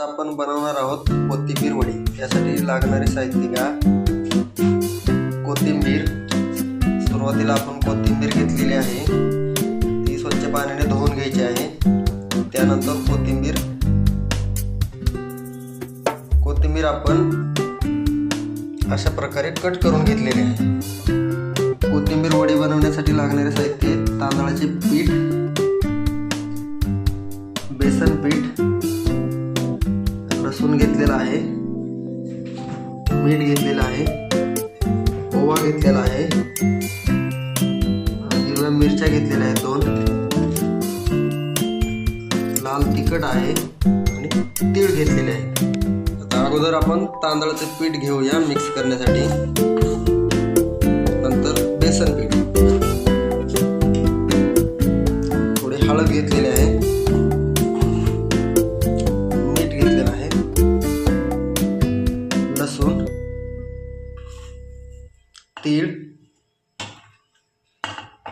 आपण बनवणार आहोत कोथिंबीर वडी. यासाठी लागणारे साहित्य घ्या. कोथिंबीर. सुरुवातीला आपण कोथिंबीर घेतलेली आहे. ती स्वच्छ पाण्याने धुवून घ्यायची आहे. त्यानंतर कोथिंबीर. कोथिंबीर आपण अशा प्रकारे कट करून घेतलेली आहे. कोथिंबीर वडी बनवण्यासाठी लागणारे साहित्य तांदळाचे पीठ आहे. मीठ घेतलेलं आहे. ओवा घेतलेला आहे. हिरव्या मिरच्या घेतलेल्या आहेत दोन. लाल तिखट आहे आणि तीळ घेतलेले आहे. आता अगोदर आपण तांदळाचं पीठ घेऊया मिक्स करण्यासाठी. नंतर बेसन पीठ.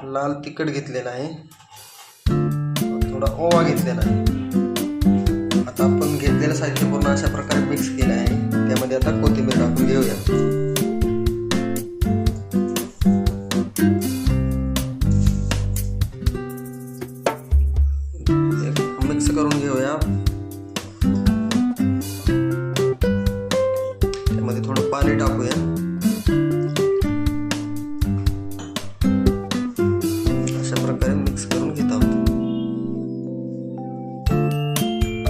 लाल तिखट घेतलेला आहे. थोडा ओवा घेतलेला आहे. आता आपण घेतलेलं साहित्य पूर्ण अशा प्रकारे मिक्स केलं आहे. त्यामध्ये आता कोथिंबीर टाकून घेऊया. मिक्स करून घेऊया. त्यामध्ये थोडं पाणी टाकूया.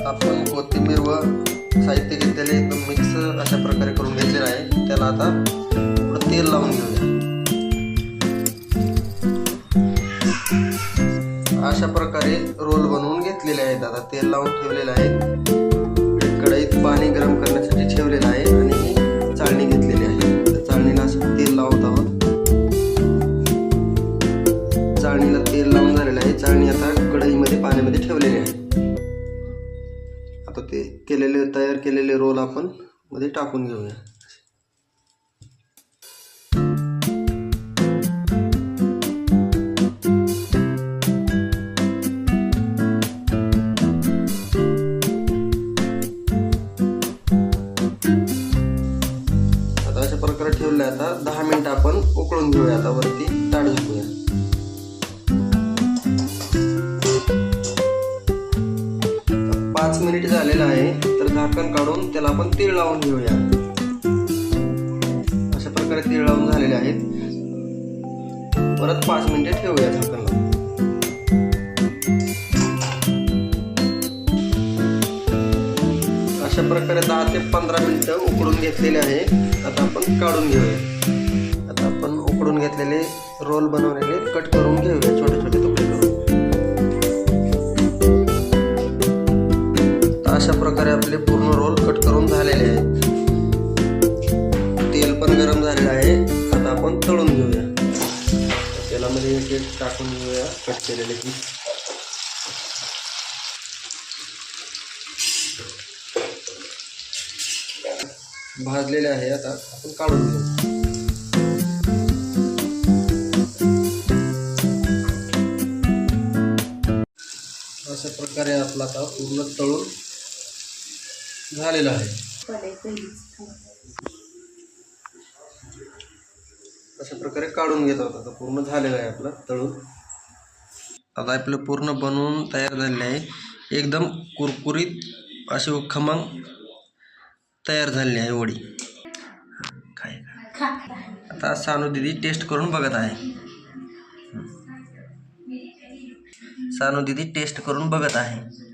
आपण कोथिंबीर व साहित्य घेतलेले एकदम मिक्स अशा प्रकारे करून घेतलेलं आहे. त्याला आता थोडं तेल लावून घेऊया. अशा प्रकारे रोल बनवून घेतलेले आहेत. आता तेल लावून ठेवलेलं आहे. कढईत पाणी गरम करण्यासाठी ठेवलेलं आहे आणि चाळणी घेतली केलेले तयार केलेले रोल आपण मध्ये टाकून घेऊया. आता अशा प्रकारे ठेवले आता. दहा मिनिटं आपण उकळून घेऊया आता वरती. झाकण काढून त्याला आपण तीळ लावून घेऊया. अशा प्रकारे तीळ लावून झालेले आहेत. परत पाच मिनिटे ठेवूया झाकण लावून अशा प्रकारे दहा ते पंधरा मिनिटं उकडून घेतलेले आहे. आता आपण काढून घेऊया. आता आपण उकडून घेतलेले रोल बनवलेले कट करून घेऊया छोटे छोटे आपले पूर्ण रोल कट करून झालेले आहेत. तेल पण गरम झालेलं आहे. आता आपण तळून घेऊया. तेलामध्ये एक एक टाकून घेऊया. कट केलेले की. भाजलेले आहे आता. आपण काढून घेऊ. अशा प्रकारे आपला आता पूर्ण तळून झालेला आहे. अशा प्रकारे काढून घेत आहोत आता. पूर्ण झालेलं आहे आपलं तळून. आता आपलं पूर्ण बनवून तयार झालेलं आहे. एकदम कुरकुरीत अशी खमंग तयार झालेली आहे वडी. काय आता सानू दिदी टेस्ट करून बघत आहे. सानू दिदी टेस्ट करून बघत आहे.